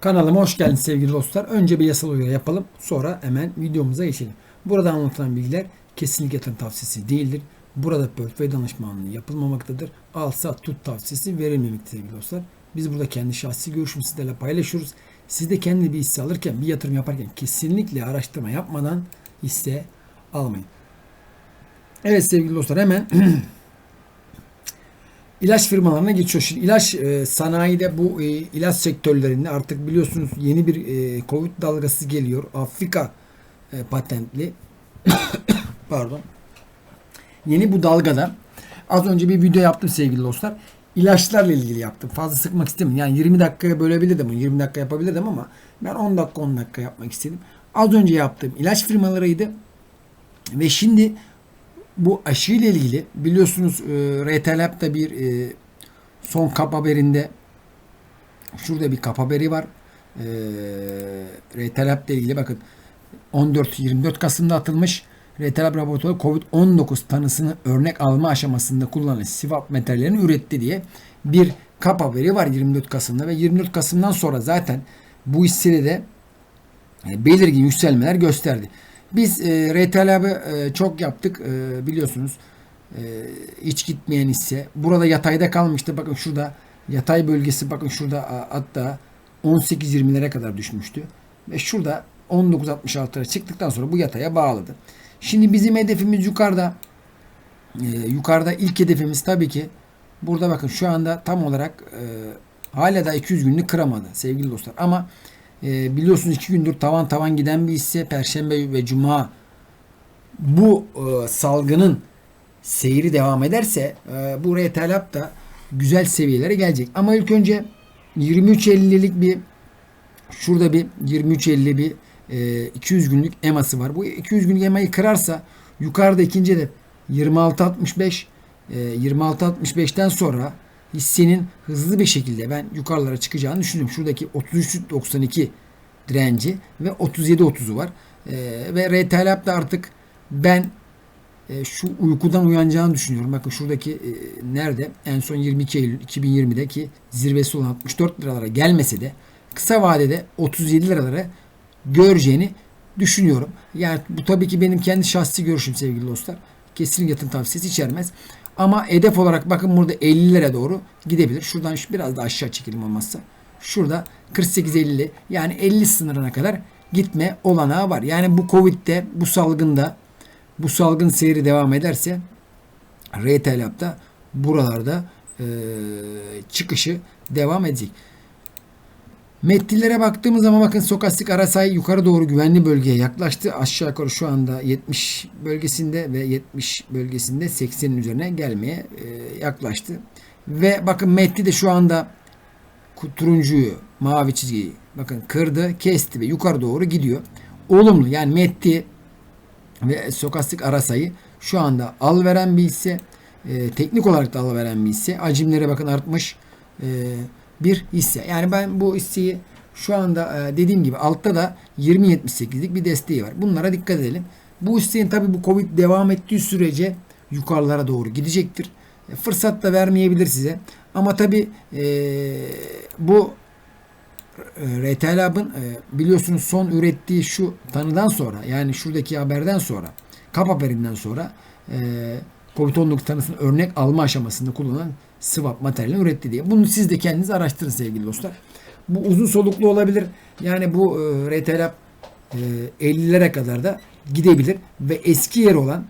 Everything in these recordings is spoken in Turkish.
Kanalıma hoş geldiniz sevgili dostlar. Önce bir yasal uyarı yapalım. Sonra hemen videomuza geçelim. Burada anlatılan bilgiler kesinlikle yatırım tavsiyesi değildir. Burada portföy danışmanlığı yapılmamaktadır. Al sat tut tavsiyesi verilmemektedir sevgili dostlar. Biz burada kendi şahsi görüşümüzü sizlerle paylaşıyoruz. Siz de kendi bir hisse alırken, bir yatırım yaparken kesinlikle araştırma yapmadan hisse almayın. Evet sevgili dostlar hemen ilaç firmalarına geçiyor. Şimdi ilaç e, sanayide bu e, ilaç sektörlerinde artık biliyorsunuz yeni bir e, Covid dalgası geliyor. Afrika e, patentli. Pardon. Yeni bu dalgada az önce bir video yaptım sevgili dostlar. İlaçlarla ilgili yaptım. Fazla sıkmak istemedim. Yani 20 dakikaya bölebilirdim. 20 dakika yapabilirdim ama ben 10 dakika 10 dakika yapmak istedim. Az önce yaptığım ilaç firmalarıydı. Ve şimdi bu aşı ile ilgili biliyorsunuz e, RT Lab'da bir e, son kap haberinde şurada bir kap haberi var. E, RT Lab'da ilgili bakın 14-24 Kasım'da atılmış RT Lab laboratuvarı COVID-19 tanısını örnek alma aşamasında kullanılan swab materyallerini üretti diye bir kap haberi var 24 Kasım'da ve 24 Kasım'dan sonra zaten bu hissede de e, belirgin yükselmeler gösterdi. Biz e, RT Lab'ı e, çok yaptık e, biliyorsunuz. E, hiç gitmeyen hisse. Burada yatayda kalmıştı. Bakın şurada yatay bölgesi bakın şurada hatta 18-20'lere kadar düşmüştü. Ve şurada 19.66'lara çıktıktan sonra bu yataya bağladı. Şimdi bizim hedefimiz yukarıda. E, yukarıda ilk hedefimiz tabii ki burada bakın şu anda tam olarak e, hala da 200 günlük kıramadı sevgili dostlar. Ama e, biliyorsunuz iki gündür tavan tavan giden bir hisse. Perşembe ve Cuma bu e, salgının seyri devam ederse e, bu retalap da güzel seviyelere gelecek. Ama ilk önce 23.50'lik bir şurada bir 23.50 bir e, 200 günlük eması var. Bu 200 günlük emayı kırarsa yukarıda ikinci hedef 26.65 e, 26.65'ten sonra hissenin hızlı bir şekilde ben yukarılara çıkacağını düşünüyorum. Şuradaki 33.92 direnci ve 37.30'u var. E, ve RTL da artık ben e, şu uykudan uyanacağını düşünüyorum. Bakın şuradaki e, nerede? En son 22 Eylül 2020'deki zirvesi olan 64 liralara gelmese de kısa vadede 37 liralara göreceğini düşünüyorum. Yani bu tabii ki benim kendi şahsi görüşüm sevgili dostlar. Kesin yatırım tavsiyesi içermez. Ama hedef olarak bakın burada 50'lere doğru gidebilir. Şuradan şu biraz daha aşağı çekelim olmazsa. Şurada 48-50 yani 50 sınırına kadar gitme olanağı var. Yani bu Covid'de bu salgında bu salgın seyri devam ederse retail hapta buralarda e, çıkışı devam edecek. Mettillere baktığımız zaman bakın Sokastik Arasay yukarı doğru güvenli bölgeye yaklaştı. Aşağı yukarı şu anda 70 bölgesinde ve 70 bölgesinde 80'in üzerine gelmeye e, yaklaştı. Ve bakın Metti de şu anda turuncuyu, mavi çizgiyi bakın kırdı, kesti ve yukarı doğru gidiyor. Olumlu yani Metti ve Sokastik Arasay'ı şu anda al veren bir hisse. E, teknik olarak da al veren bir hisse. Acimlere bakın artmış. E, bir hisse. Yani ben bu hisseyi şu anda e, dediğim gibi altta da 20.78'lik bir desteği var. Bunlara dikkat edelim. Bu hissenin tabi bu Covid devam ettiği sürece yukarılara doğru gidecektir. E, fırsat da vermeyebilir size. Ama tabi e, bu e, RT Lab'ın e, biliyorsunuz son ürettiği şu tanıdan sonra yani şuradaki haberden sonra kap haberinden sonra e, Covid-19 tanısını örnek alma aşamasında kullanılan swap materyalini üretti diye. Bunu siz de kendiniz araştırın sevgili dostlar. Bu uzun soluklu olabilir. Yani bu e, RTL e, 50'lere kadar da gidebilir ve eski yer olan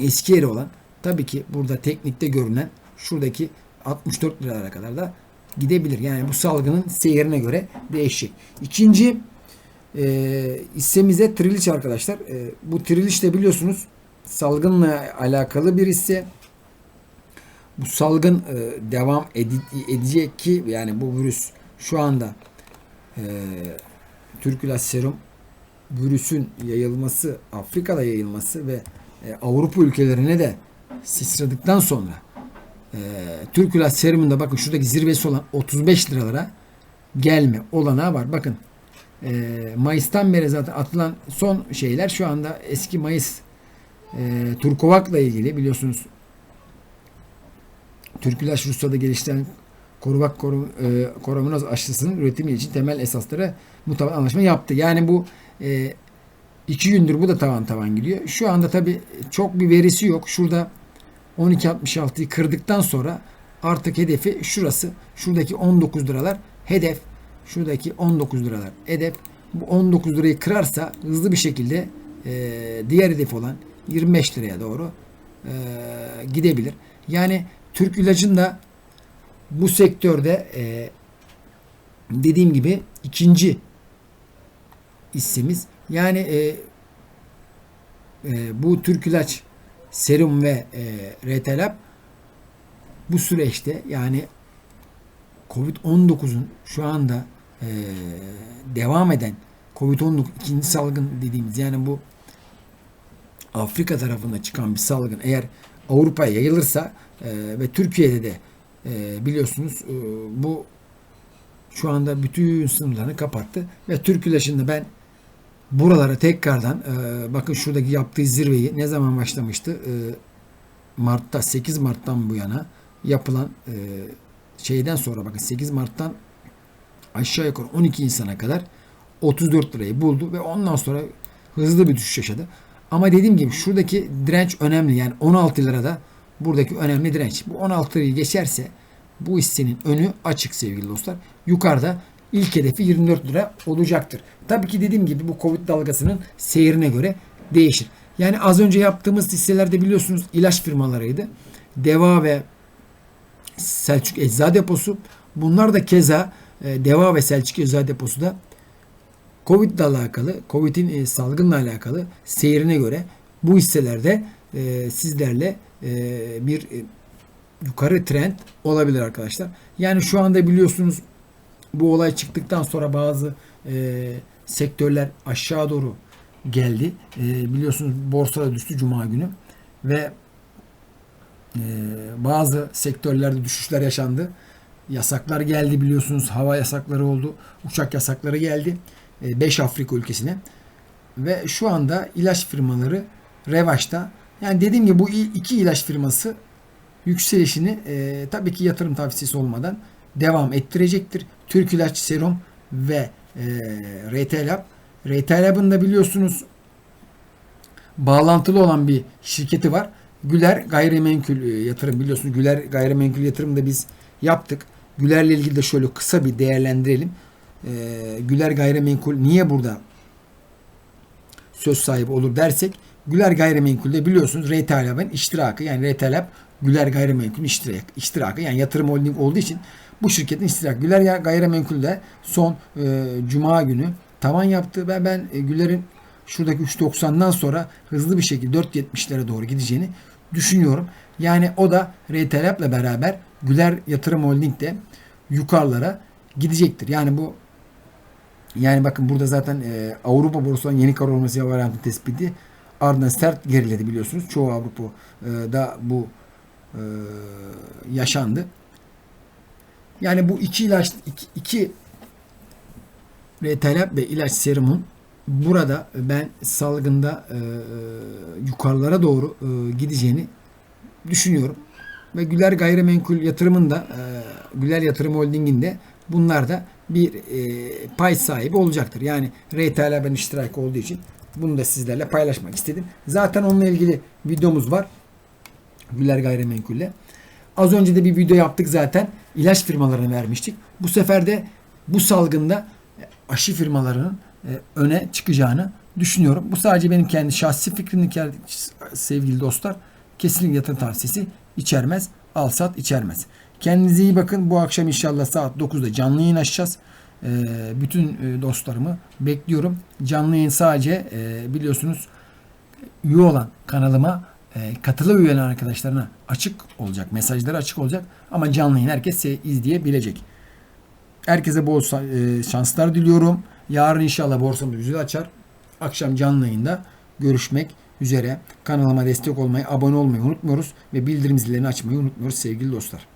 eski yeri olan tabii ki burada teknikte görünen şuradaki 64 liralara kadar da gidebilir. Yani bu salgının seyrine göre değişecek. İkinci e, hissemize Triliç arkadaşlar. E, bu Triliç de biliyorsunuz salgınla alakalı bir hisse bu salgın e, devam ede- edecek ki yani bu virüs şu anda e, Türkülas serum virüsün yayılması, Afrika'da yayılması ve e, Avrupa ülkelerine de sıçradıktan sonra e, Türkülas serumunda bakın şuradaki zirvesi olan 35 liralara gelme olanağı var. Bakın e, Mayıs'tan beri zaten atılan son şeyler şu anda eski Mayıs e, Turkovak'la ilgili biliyorsunuz Türk İlaç Rusya'da geliştiren Koruvak koru, e, Koronavinoz aşısının üretimi için temel esaslara mutabık anlaşma yaptı. Yani bu e, iki gündür bu da tavan tavan gidiyor. Şu anda tabi çok bir verisi yok. Şurada 12.66'yı kırdıktan sonra artık hedefi şurası. Şuradaki 19 liralar hedef. Şuradaki 19 liralar hedef. Bu 19 lirayı kırarsa hızlı bir şekilde e, diğer hedef olan 25 liraya doğru e, gidebilir. Yani Türk ilacın da bu sektörde e, dediğim gibi ikinci hissemiz. Yani e, e, bu Türk ilaç serum ve e, Retelab bu süreçte yani Covid-19'un şu anda e, devam eden Covid-19 ikinci salgın dediğimiz yani bu Afrika tarafında çıkan bir salgın eğer Avrupa'ya yayılırsa e, ve Türkiye'de de e, biliyorsunuz e, bu şu anda bütün sınırlarını kapattı ve Türk ilaçında ben buralara tekrardan bakın şuradaki yaptığı zirveyi ne zaman başlamıştı? Mart'ta 8 Mart'tan bu yana yapılan şeyden sonra bakın 8 Mart'tan aşağı yukarı 12 insana kadar 34 lirayı buldu ve ondan sonra hızlı bir düşüş yaşadı. Ama dediğim gibi şuradaki direnç önemli. Yani 16 lirada buradaki önemli direnç. Bu 16 lirayı geçerse bu hissenin önü açık sevgili dostlar. Yukarıda ilk hedefi 24 lira olacaktır. Tabii ki dediğim gibi bu Covid dalgasının seyrine göre değişir. Yani az önce yaptığımız hisselerde biliyorsunuz ilaç firmalarıydı. Deva ve Selçuk Ecza Deposu. Bunlar da keza e, Deva ve Selçuk Ecza Deposu da Covid ile alakalı, Covid'in e, salgınla alakalı seyrine göre bu hisselerde e, sizlerle e, bir yukarı trend olabilir arkadaşlar. Yani şu anda biliyorsunuz bu olay çıktıktan sonra bazı sektörler aşağı doğru geldi. Biliyorsunuz borsada düştü cuma günü ve bazı sektörlerde düşüşler yaşandı. Yasaklar geldi biliyorsunuz. Hava yasakları oldu. Uçak yasakları geldi. 5 Afrika ülkesine. Ve şu anda ilaç firmaları revaçta. Yani dediğim gibi bu iki ilaç firması yükselişini e, tabii ki yatırım tavsiyesi olmadan devam ettirecektir. Türk İlaç Serum ve e, RT Lab. RT Lab'ın da biliyorsunuz bağlantılı olan bir şirketi var. Güler Gayrimenkul e, Yatırım biliyorsunuz. Güler Gayrimenkul Yatırım da biz yaptık. Güler'le ilgili de şöyle kısa bir değerlendirelim. E, Güler Gayrimenkul niye burada söz sahibi olur dersek Güler Gayrimenkul'de biliyorsunuz RT iştirakı yani RT Güler Gayrimenkul iştirak, iştirakı yani yatırım holding olduğu için bu şirketin iştirakı. Güler Gayrimenkul'de son e, cuma günü tavan yaptı ve ben e, Güler'in şuradaki 3.90'dan sonra hızlı bir şekilde 4.70'lere doğru gideceğini düşünüyorum. Yani o da RT beraber Güler Yatırım Holding de yukarılara gidecektir. Yani bu yani bakın burada zaten e, Avrupa borsalarının yeni karar olması varyantı tespiti ardından sert geriledi biliyorsunuz. Çoğu Avrupa e, bu e, yaşandı. Yani bu iki ilaç iki, iki retalep ve ilaç serumun burada ben salgında e, yukarılara doğru e, gideceğini düşünüyorum. Ve Güler Gayrimenkul Yatırım'ın da e, Güler Yatırım Holding'in de bunlar da bir e, pay sahibi olacaktır. Yani RTL ben iştirak olduğu için bunu da sizlerle paylaşmak istedim. Zaten onunla ilgili videomuz var. Güler Gayrimenkul'le. Az önce de bir video yaptık zaten. İlaç firmalarına vermiştik. Bu sefer de bu salgında aşı firmalarının e, öne çıkacağını düşünüyorum. Bu sadece benim kendi şahsi fikrim sevgili dostlar. Kesinlikle yatırım tavsiyesi içermez. Al sat içermez. Kendinize iyi bakın. Bu akşam inşallah saat 9'da canlı yayın açacağız. E, bütün e, dostlarımı bekliyorum. Canlı yayın sadece biliyorsunuz üye olan kanalıma katılı üye olan arkadaşlarına açık olacak. Mesajları açık olacak. Ama canlı yayın herkes izleyebilecek. Herkese bol şanslar diliyorum. Yarın inşallah borsamız güzel açar. Akşam canlı yayında görüşmek üzere. Kanalıma destek olmayı, abone olmayı unutmuyoruz ve bildirim zillerini açmayı unutmuyoruz sevgili dostlar.